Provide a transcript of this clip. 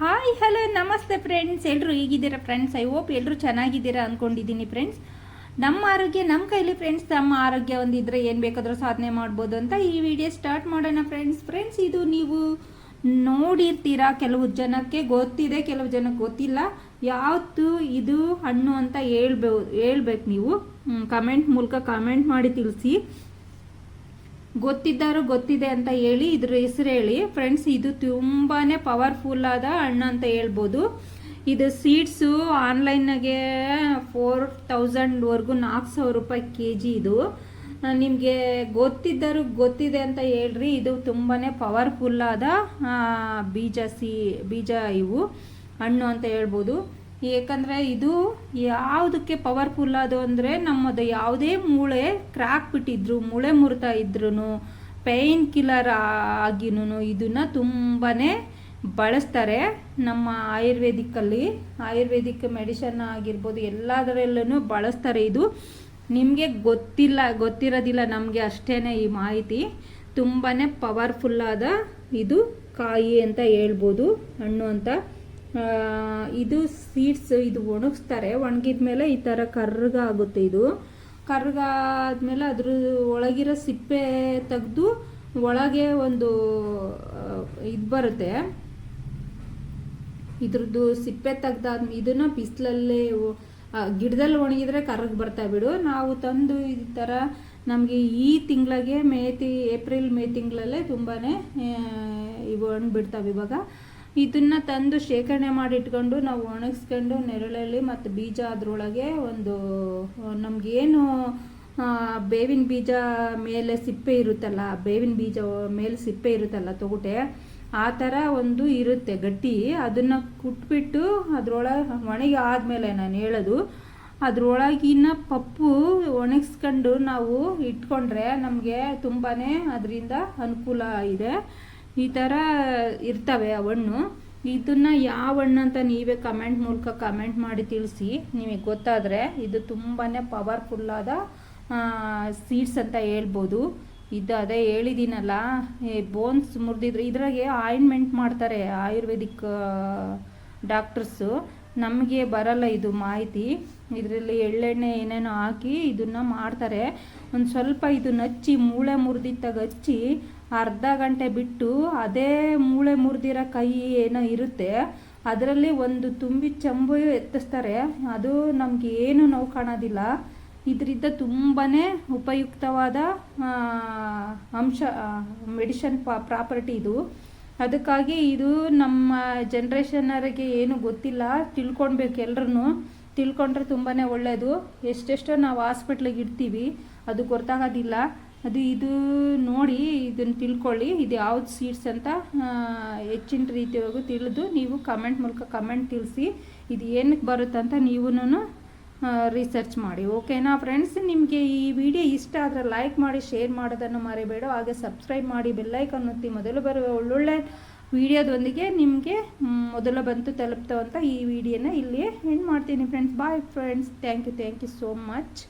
Hi hello ನಮಸ್ತೆ friends ಎಲ್ಲರೂ ಹೇಗಿದ್ದೀರಾ ಫ್ರೆಂಡ್ಸ್ ಐ ಹೋಪ್ ಎಲ್ಲರೂ ಚೆನ್ನಾಗಿದ್ದೀರಾ ಅಂದ್ಕೊಂಡಿದ್ದೀನಿ ಫ್ರೆಂಡ್ಸ್ ನಮ್ಮ ಆರೋಗ್ಯ, ನಮ್ಮ ಕೈಲಿ ಫ್ರೆಂಡ್ಸ್ ನಮ್ಮ ಆರೋಗ್ಯ ಒಂದಿದ್ರೆ ಏನು ಬೇಕಾದರೂ ಸಾಧನೆ ಮಾಡ್ಬೋದು ಅಂತ ಈ ವಿಡಿಯೋ ಸ್ಟಾರ್ಟ್ ಮಾಡೋಣ ಫ್ರೆಂಡ್ಸ್ ಫ್ರೆಂಡ್ಸ್ ಇದು ನೀವು ನೋಡಿರ್ತೀರಾ? ಕೆಲವು ಜನಕ್ಕೆ ಗೊತ್ತಿದೆ, ಕೆಲವು ಜನಕ್ಕೆ ಗೊತ್ತಿಲ್ಲ. ಯಾವತ್ತು ಇದು, ಹಣ್ಣು ಅಂತ ಹೇಳ್ಬೋ, ಹೇಳ್ಬೇಕು ನೀವು. ಕಮೆಂಟ್ ಮೂಲಕ ಕಮೆಂಟ್ ಮಾಡಿ ತಿಳಿಸಿ. ಗೊತ್ತಿದ್ದರು ಗೊತ್ತಿದೆ ಅಂತ ಹೇಳಿ ಇದ್ರ ಹೆಸರು ಹೇಳಿ. ಫ್ರೆಂಡ್ಸ್ ಇದು ತುಂಬಾ ಪವರ್ಫುಲ್ ಆದ ಹಣ್ಣು ಅಂತ ಹೇಳ್ಬೋದು. ಇದು ಸೀಡ್ಸು ಆನ್ಲೈನಾಗೆ ಫೋರ್ ತೌಸಂಡ್ವರೆಗೂ ನಾಲ್ಕು ಸಾವಿರ ರೂಪಾಯಿ ಕೆ ಜಿ ಇದು ನಿಮಗೆ ಗೊತ್ತಿದ್ದರು ಗೊತ್ತಿದೆ ಅಂತ ಹೇಳ್ರಿ. ಇದು ತುಂಬಾ ಪವರ್ಫುಲ್ ಆದ ಆ, ಬೀಜ ಸಿ ಬೀಜ ಇವು ಹಣ್ಣು ಅಂತ ಹೇಳ್ಬೋದು. ಏಕೆಂದರೆ ಇದು ಯಾವುದಕ್ಕೆ ಪವರ್ಫುಲ್ ಅದು ಅಂದರೆ ನಮ್ಮದು ಯಾವುದೇ ಮೂಳೆ ಕ್ರ್ಯಾಕ್ ಬಿಟ್ಟಿದ್ರು, ಮೂಳೆ ಮುರಿತಾ ಇದ್ರು ಪೈನ್ ಕಿಲ್ಲರ್ ಆಗಿನೂ ಇದನ್ನು ತುಂಬಾ ಬಳಸ್ತಾರೆ ನಮ್ಮ ಆಯುರ್ವೇದಿಕ್ಕಲ್ಲಿ ಆಯುರ್ವೇದಿಕ್ ಮೆಡಿಸನ್ ಆಗಿರ್ಬೋದು ಎಲ್ಲದರಲ್ಲೂ ಬಳಸ್ತಾರೆ ಇದು. ನಿಮಗೆ ಗೊತ್ತಿಲ್ಲ, ಗೊತ್ತಿರೋದಿಲ್ಲ ನಮಗೆ ಅಷ್ಟೇ ಈ ಮಾಹಿತಿ. ತುಂಬಾ ಪವರ್ಫುಲ್ಲಾದ ಇದು ಕಾಯಿ ಅಂತ ಹೇಳ್ಬೋದು, ಹಣ್ಣು ಅಂತ. ಇದು ಸೀಡ್ಸ್ ಇದು ಒಣಗಿಸ್ತಾರೆ. ಒಣಗಿದ ಮೇಲೆ ಈ ಥರ ಕರ್ರಗ ಆಗುತ್ತೆ ಇದು. ಕರ್ಗ ಆದಮೇಲೆ ಅದ್ರ ಒಳಗಿರೋ ಸಿಪ್ಪೆ ತೆಗೆದು ಒಳಗೆ ಒಂದು ಇದು ಬರುತ್ತೆ. ಇದ್ರದ್ದು ಸಿಪ್ಪೆ ತೆಗ್ದಾದ ಇದನ್ನ ಬಿಸಿಲಲ್ಲಿ ಗಿಡದಲ್ಲಿ ಒಣಗಿದ್ರೆ ಕರ್ಗ ಬರ್ತಾ ಬಿಡು. ನಾವು ತಂದು ಈ ಥರ ನಮಗೆ ಈ ತಿಂಗಳಿಗೆ ಮೇ ತಿ, ಏಪ್ರಿಲ್ ಮೇ ತಿಂಗಳಲ್ಲೇ ತುಂಬಾ ಇವು ಹಣ್ಣು ಬಿಡ್ತಾವೆ ಇವಾಗ. ಇದನ್ನ ತಂದು ಶೇಖರಣೆ ಮಾಡಿ ಇಟ್ಕೊಂಡು ನಾವು ಒಣಗಿಸ್ಕೊಂಡು ನೆರಳಲ್ಲಿ ಮತ್ತು ಬೀಜ ಅದರೊಳಗೆ ಒಂದು ನಮಗೇನು ಬೇವಿನ ಬೀಜ ಮೇಲೆ ಸಿಪ್ಪೆ ಇರುತ್ತಲ್ಲ, ಬೇವಿನ ಬೀಜ ಮೇಲೆ ಸಿಪ್ಪೆ ಇರುತ್ತಲ್ಲ ತೊಗಟೆ, ಆ ಥರ ಒಂದು ಇರುತ್ತೆ ಗಟ್ಟಿ. ಅದನ್ನು ಕುಟ್ಬಿಟ್ಟು ಅದರೊಳಗೆ ಒಣಗಿ ಆದಮೇಲೆ ನಾನು ಹೇಳೋದು, ಅದರೊಳಗಿನ ಪಪ್ಪು ಒಣಗಿಸ್ಕೊಂಡು ನಾವು ಇಟ್ಕೊಂಡ್ರೆ ನಮಗೆ ತುಂಬಾ ಅದರಿಂದ ಅನುಕೂಲ ಇದೆ. ಈ ಥರ ಇರ್ತವೆ ಆ ಹಣ್ಣು. ಇದನ್ನು ಯಾವ ಹಣ್ಣು ಅಂತ ನೀವೇ ಕಮೆಂಟ್ ಮೂಲಕ ಕಮೆಂಟ್ ಮಾಡಿ ತಿಳಿಸಿ. ನಿಮಗೆ ಗೊತ್ತಾದರೆ ಇದು ತುಂಬಾ ಪವರ್ಫುಲ್ಲಾದ ಸೀಡ್ಸ್ ಅಂತ ಹೇಳ್ಬೋದು. ಇದು ಅದೇ ಹೇಳಿದ್ದೀನಲ್ಲ ಬೋನ್ಸ್ ಮುರಿದಿದ್ರೆ ಇದ್ರಾಗೆ ಆಯಿಂಟ್ಮೆಂಟ್ ಮಾಡ್ತಾರೆ ಆಯುರ್ವೇದಿಕ್ ಡಾಕ್ಟರ್ಸು ನಮಗೆ ಬರಲ್ಲ ಇದು ಮಾಹಿತಿ. ಇದರಲ್ಲಿ ಎಳ್ಳೆಣ್ಣೆ ಏನೇನೋ ಹಾಕಿ ಇದನ್ನು ಮಾಡ್ತಾರೆ. ಒಂದು ಸ್ವಲ್ಪ ಇದು ನಚ್ಚಿ ಮೂಳೆ ಮುರಿದಿತ್ತಾಗ ಹಚ್ಚಿ ಅರ್ಧ ಗಂಟೆ ಬಿಟ್ಟು ಅದೇ ಮೂಳೆ ಮುರಿದಿರೋ ಕೈ ಏನೋ ಇರುತ್ತೆ. ಅದರಲ್ಲಿ ಒಂದು ತುಂಬಿ ಚಂಬು ಎತ್ತಿಸ್ತಾರೆ. ಅದು ನಮಗೆ ಏನು ನೋವು ಕಾಣೋದಿಲ್ಲ. ಇದರಿಂದ ತುಂಬಾ ಉಪಯುಕ್ತವಾದ ಅಂಶ ಮೆಡಿಷನ್ ಪ್ರಾಪರ್ಟಿ ಇದು. ಅದಕ್ಕಾಗಿ ಇದು ನಮ್ಮ ಜನ್ರೇಷನರಿಗೆ ಏನು ಗೊತ್ತಿಲ್ಲ, ತಿಳ್ಕೊಳ್ಬೇಕು ಎಲ್ರೂ ತಿಳ್ಕೊಂಡ್ರೆ ತುಂಬಾ ಒಳ್ಳೆಯದು ಎಷ್ಟೆಷ್ಟೋ ನಾವು ಹಾಸ್ಪಿಟ್ಲಿಗೆ ಇಡ್ತೀವಿ, ಅದು ಗೊತ್ತಾಗೋದಿಲ್ಲ. ಅದು ಇದು ನೋಡಿ ಇದನ್ನು ತಿಳ್ಕೊಳ್ಳಿ, ಇದು ಯಾವ್ದು ಸೀಡ್ಸ್ ಅಂತ ಹೆಚ್ಚಿನ ರೀತಿಯಾಗೂ ತಿಳಿದು ನೀವು ಕಮೆಂಟ್ ಮೂಲಕ ಕಮೆಂಟ್ ತಿಳಿಸಿ, ಇದು ಏನಕ್ಕೆ ಬರುತ್ತಂತ ನೀವೂ ರಿಸರ್ಚ್ ಮಾಡಿ ಓಕೆನಾ ಫ್ರೆಂಡ್ಸ್ ನಿಮಗೆ ಈ ವಿಡಿಯೋ ಇಷ್ಟ ಆದರೆ ಲೈಕ್ ಮಾಡಿ ಶೇರ್ ಮಾಡೋದನ್ನು ಮರಿಬೇಡ, ಹಾಗೆ ಸಬ್ಸ್ಕ್ರೈಬ್ ಮಾಡಿ ಬೆಲ್ಲೈಕನ್ ಒತ್ತಿ ಮೊದಲು ಬರುವ ಒಳ್ಳೊಳ್ಳೆ ವಿಡಿಯೋದೊಂದಿಗೆ ನಿಮಗೆ ಮೊದಲು ಬಂತು ತಲುಪ್ತಾವಂತ ಈ ವಿಡಿಯೋನ ಇಲ್ಲಿಯೇ ಎಂಡ್ ಮಾಡ್ತೀನಿ friends bye friends thank you thank you so much